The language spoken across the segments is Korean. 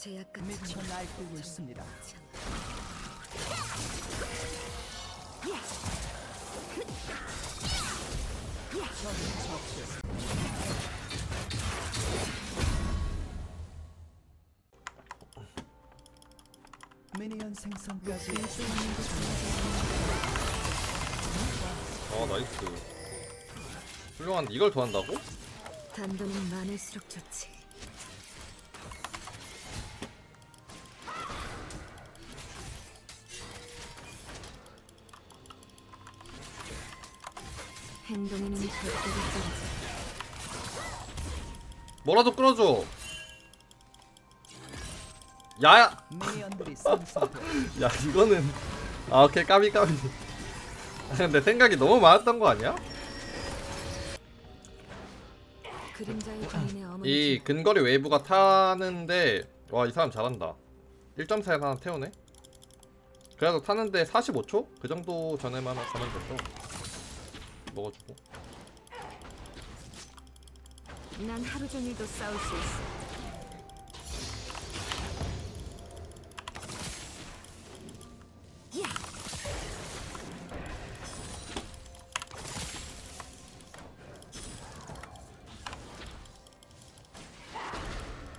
제약 같은 미쳐 날뛰고 있습니다. 미니언 생성까지 아 나이스 훌륭한데 이걸 더 한다고? 단돈은 많을수록 좋지. 행동에는. 뭐라도 끌어줘. 야야. 미니언들이 야 이거는 아 오케이 까비 까비. 아, 근데 생각이 너무 많았던 거 아니야? 그림자의 어머니 이 근거리 웨이브가 타는데 와 이 사람 잘한다. 1.4에서 하나 태우네? 그래도 타는데 45초? 그 정도 전에만 가면 됐어 먹어주고 난 하루 종일도 싸울 수 있어.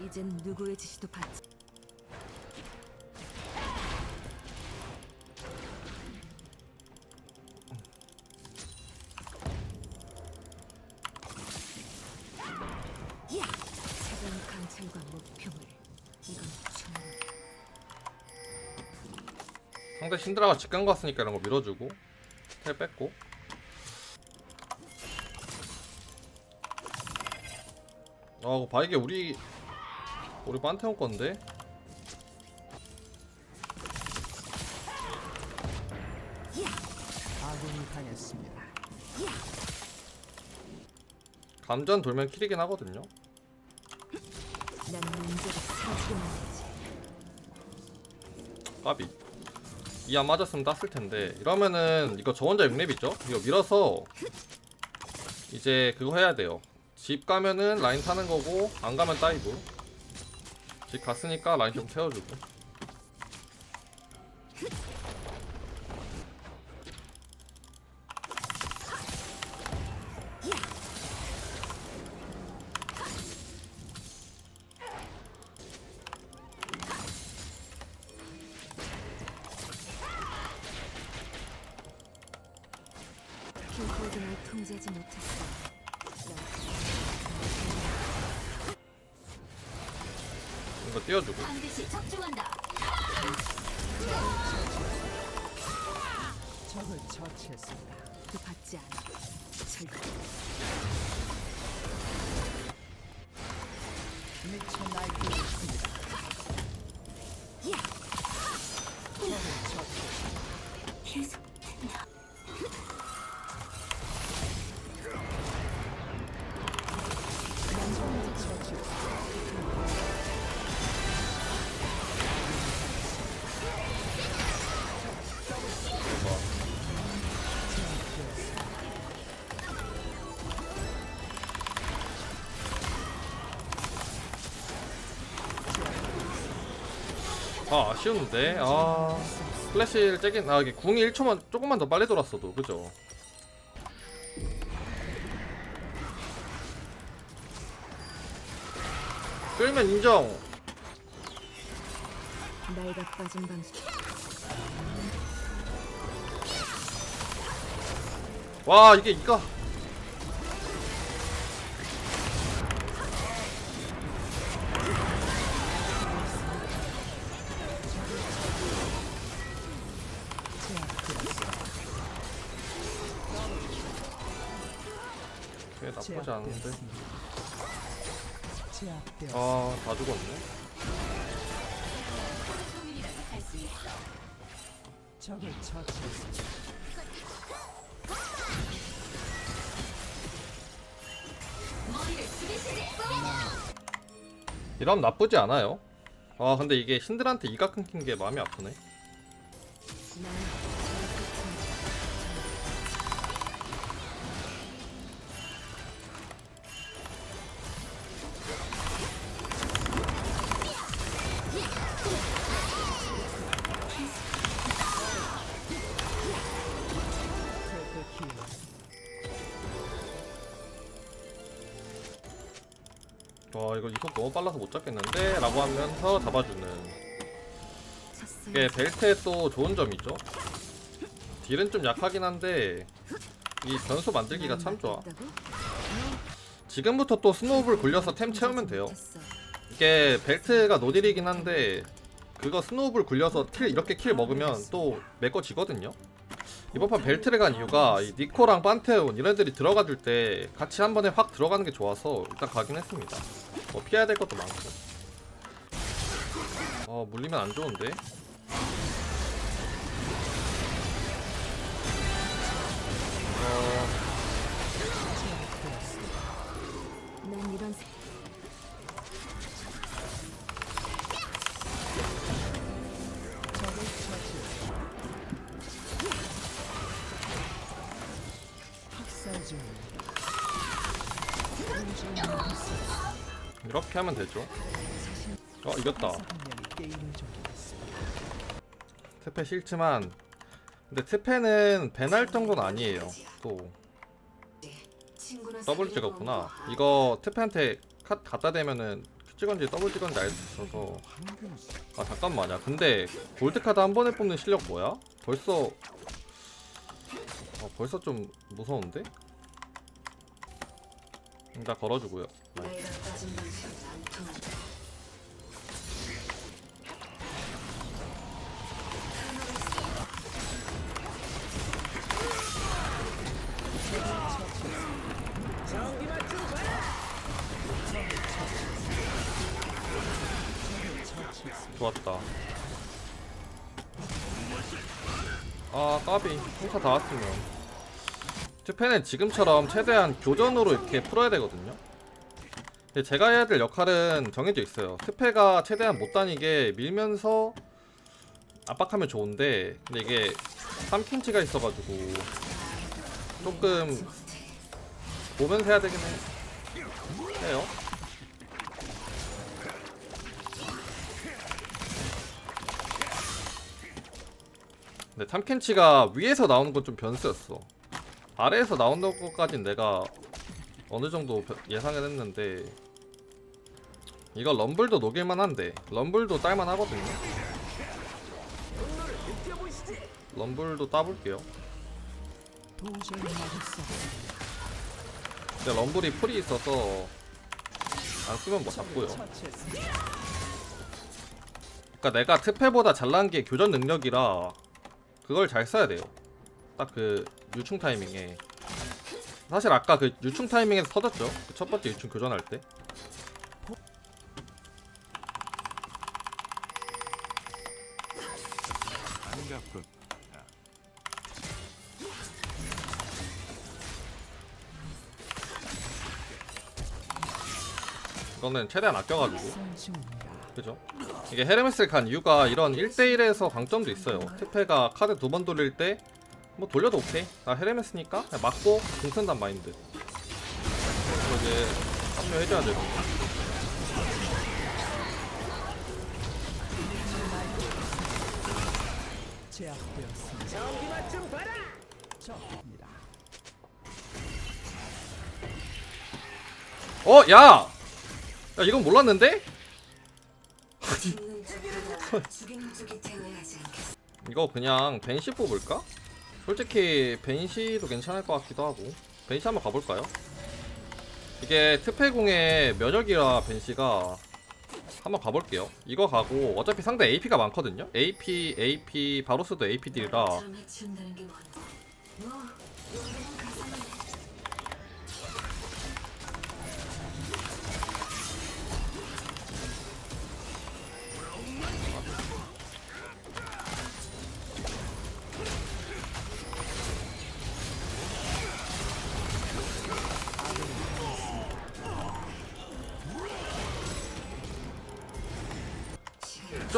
이젠 누구의 지시도 받지. 상대 신드라가 직간 거 같으니까 이런 거 밀어주고 텔 뺐고 아 바이게 우리 우리 판테온 건데. 감전 돌면 킬이긴 하거든요. 까비 이안 맞았으면 땄을 텐데. 이러면은 이거 저 혼자 6렙이죠? 이거 밀어서 이제 그거 해야 돼요. 집 가면은 라인 타는 거고 안 가면 다이브. 집 갔으니까 라인 좀 태워주고 통제하지 못했어. 이거 띄워주고 반드시 적중한다. 적을 처치했습니다. 그 받지 않아. 절대. 미쳐 날뛰고 있습니다. 적을 처치했습니다. 계속 아 아쉬운데. 아. 플래시를 째긴 아 이게 궁이 1초만 조금만 더 빨리 돌았어도 그죠? 끌면 인정. 날가 빠진 방식. 와 이게 이거 나쁘지 않은데? 제압되었습니다. 아다 죽었네. 적을 처치했습니다. 이러면 나쁘지 않아요. 아 근데 이게 신들한테 이가 끊긴 게 마음이 아프네. 난 이거 이속 너무 빨라서 못 잡겠는데? 라고 하면서 잡아주는. 이게 벨트의 또 좋은 점이죠. 딜은 좀 약하긴 한데 이 변수 만들기가 참 좋아. 지금부터 또 스노우볼 굴려서 템 채우면 돼요. 이게 벨트가 노딜이긴 한데 그거 스노우볼 굴려서 킬 이렇게 킬 먹으면 또 메꿔 지거든요 이번 판 벨트를 간 이유가 이 니코랑 판테온 이런 애들이 들어가 줄 때 같이 한 번에 확 들어가는 게 좋아서 일단 가긴 했습니다. 뭐 피해야 될 것도 많고. 어 물리면 안 좋은데? 어, 하면 되죠 어 이겼다. 트페 싫지만 근데 트페는 배날 정도는 아니에요 또 더블 찍었구나 거. 이거 트페한테 컷 갖다 대면은 큐 찍은지 더블 찍은지 알 수 있어서 아 잠깐만요 근데 골드카드 한 번에 뽑는 실력 뭐야? 벌써 어, 벌써 좀 무서운데? 나 걸어주고요 내 좋았다. 아 까비. 홍차 다 왔으면. 트페는 지금처럼 최대한 교전으로 이렇게 풀어야 되거든요. 근데 제가 해야 될 역할은 정해져 있어요. 트페가 최대한 못 다니게 밀면서 압박하면 좋은데 근데 이게 3킨치가 있어가지고 조금 보면서 해야 되긴 해 해요 근데 탐켄치가 위에서 나오는 건 좀 변수였어. 아래에서 나오는 것까진 내가 어느 정도 벼- 예상을 했는데 이거 럼블도 녹일만 한데 럼블도 딸만 하거든요. 럼블도 따볼게요. 근데 럼블이 풀이 있어서 안 쓰면 뭐 잡고요. 그러니까 내가 특패보다 잘난 게 교전 능력이라 그걸 잘 써야 돼요. 딱 그 유충 타이밍에. 사실 아까 그 유충 타이밍에서 터졌죠. 그 첫 번째 유충 교전할 때. 이거는 최대한 아껴가지고. 그죠? 이게 헤르메스를 간 이유가 이런 1대1에서 강점도 있어요. 특패가 카드 두 번 돌릴 때 뭐 돌려도 오케이. 나 헤르메스니까 그냥 맞고 공 쓴단 마인드. 그리고 이제 합류해줘야. 적입니다. 어, 야! 야, 이건 몰랐는데? 이거 그냥 벤시 뽑을까? 솔직히 벤시도 괜찮을 것 같기도 하고 벤시 한번 가볼까요? 이게 특패공의 면역이라 벤시가 한번 가볼게요 이거 가고 어차피 상대 AP가 많거든요 AP, AP, 바로스도 AP들이라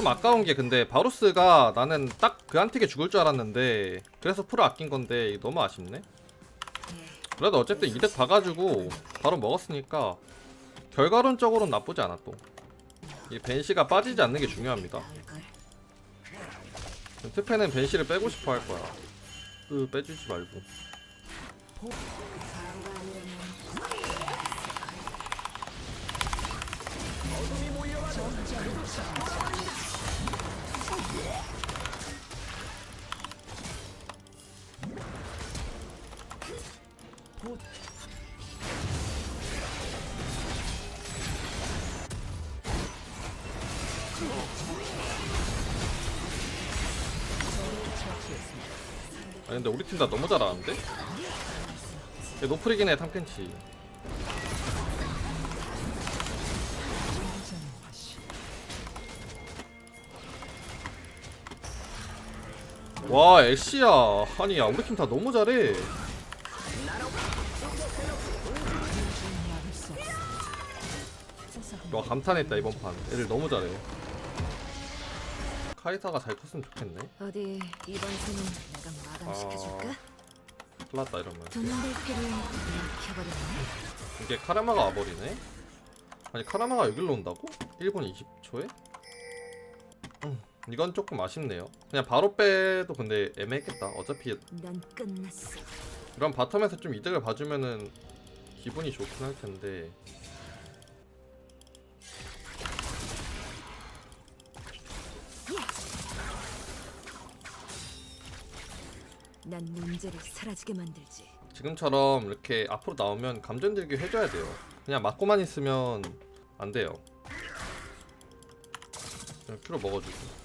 좀 아까운 게 근데 바로스가 나는 딱 그 한틱에 죽을 줄 알았는데 그래서 풀을 아낀 건데 너무 아쉽네 그래도 어쨌든 이득 봐가지고 바로 먹었으니까 결과론적으로는 나쁘지 않아 또이 벤시가 빠지지 않는 게 중요합니다? 특패는 벤시를 빼고 싶어 할 거야. 으, 빼주지 말고. 아니 근데 우리 팀 다 너무 잘하는데? 얘 노플이긴 해 탐켄치. 와 애쉬야 아니 야 우리 팀 다 너무 잘해 와 감탄했다 이번 판 애들 너무 잘해 카이사가 잘 컸으면 좋겠네 어디 이번 생은 내가 마감시켜줄까? 큰일 났다 이러면 돈벌 필요에 막혀버렸네. 이게 카라마가 와버리네 아니 카라마가 여기로 온다고? 1분 20초에? 음 이건 조금 아쉽네요 그냥 바로 빼도 근데 애매했겠다 어차피 넌 끝났어. 이런 바텀에서 좀 이득을 봐주면은 기분이 좋긴 할 텐데 난 문제를 사라지게 만들지. 지금처럼 이렇게 앞으로 나오면 감전 들기 해줘야 돼요 그냥 맞고만 있으면 안 돼요 그냥 큐로 먹어주고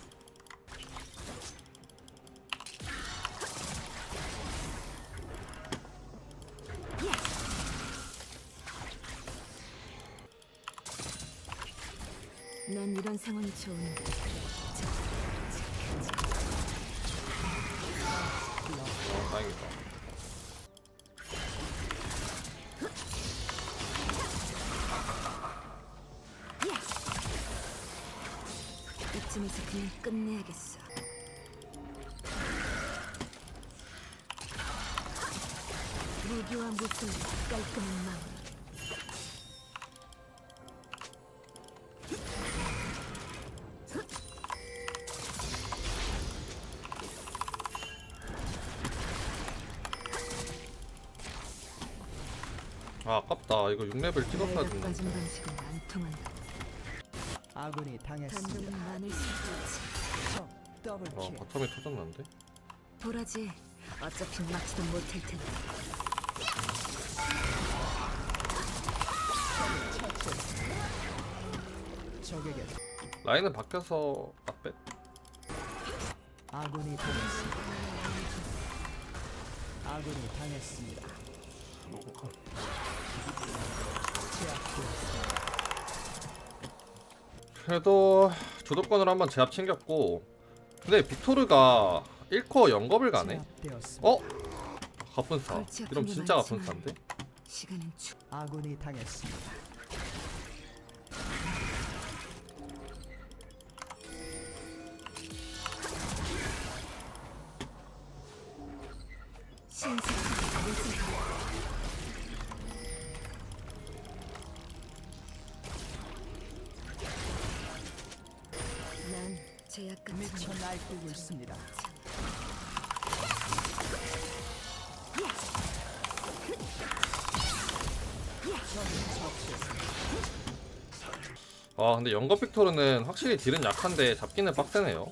난 이런 상황이 좋은데. 어 다행이다 이쯤에서 그냥 끝내야겠어. 무기와 무술 깔끔한 마무 아 아깝다 이거 6레벨 찍었어야 됐는데 빠진 방식은 안 통한다. 아군이 당했습니다. 단독은 많을 수 있지. 적 더블 어 킬. 바텀이 터졌는데 보라지. 어차피 막지도 못할 텐데. 적에게 라인은 바뀌어서 앞에 아군이 당했습니다. 아군이 당했습니다. 그래도 주도권을 한번 제압 챙겼고 근데 빅토르가 1코어 영겁을 가네. 어? 이러면 게 진짜 축. 아군이 당했습니다. 신세한 날뛰고 있습니다. 아 근데 영겁 빅토르는 확실히 딜은 약한데 잡기는 빡세네요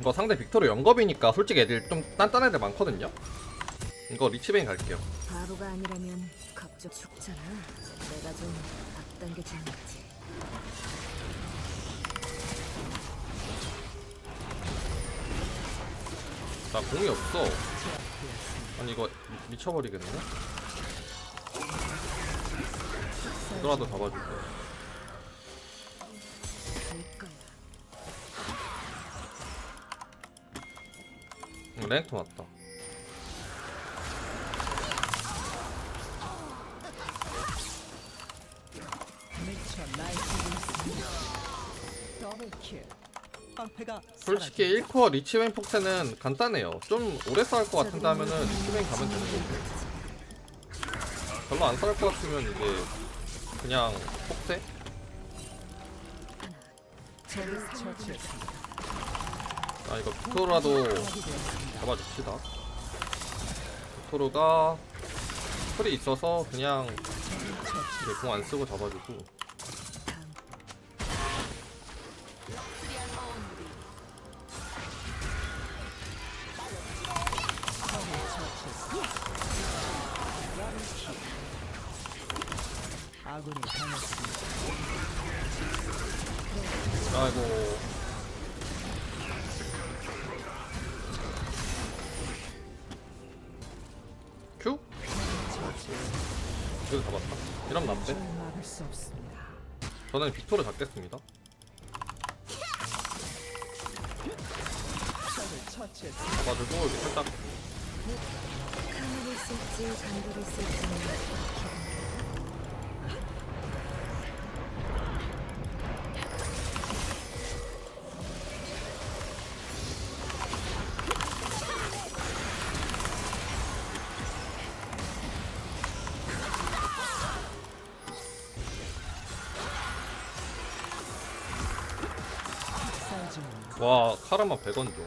이거 상대 빅토르 영겁이니까 솔직히 애들 좀 단단한 애들 많거든요 이거 리치베인 갈게요 바보가 아니라면 걱정 죽잖아. 내가 좀 앞당겨주는 거지. 나 공이 없어 아니 이거 미- 미쳐버리겠네 이거라도 잡아줄게 될 거야. 미쳐 날뛰고 있습니다. 더블 킬. 방패가 솔직히 1코어 리치베인 폭세는 간단해요 좀 오래 싸울 것 같은데 하면은 리치베인 가면 되는 거고 별로 안 싸울 것 같으면 이제 그냥 폭세? 아 이거 빅토르라도. 잡아줍시다 빅토르가 풀이 있어서 그냥. 공 안 쓰고 잡아주고 큐? 이거 잡았다. 이러면 없습니다. 저는 빅토를 잡겠습니다. 잡아주고 살짝 와 카르마 100원 줘.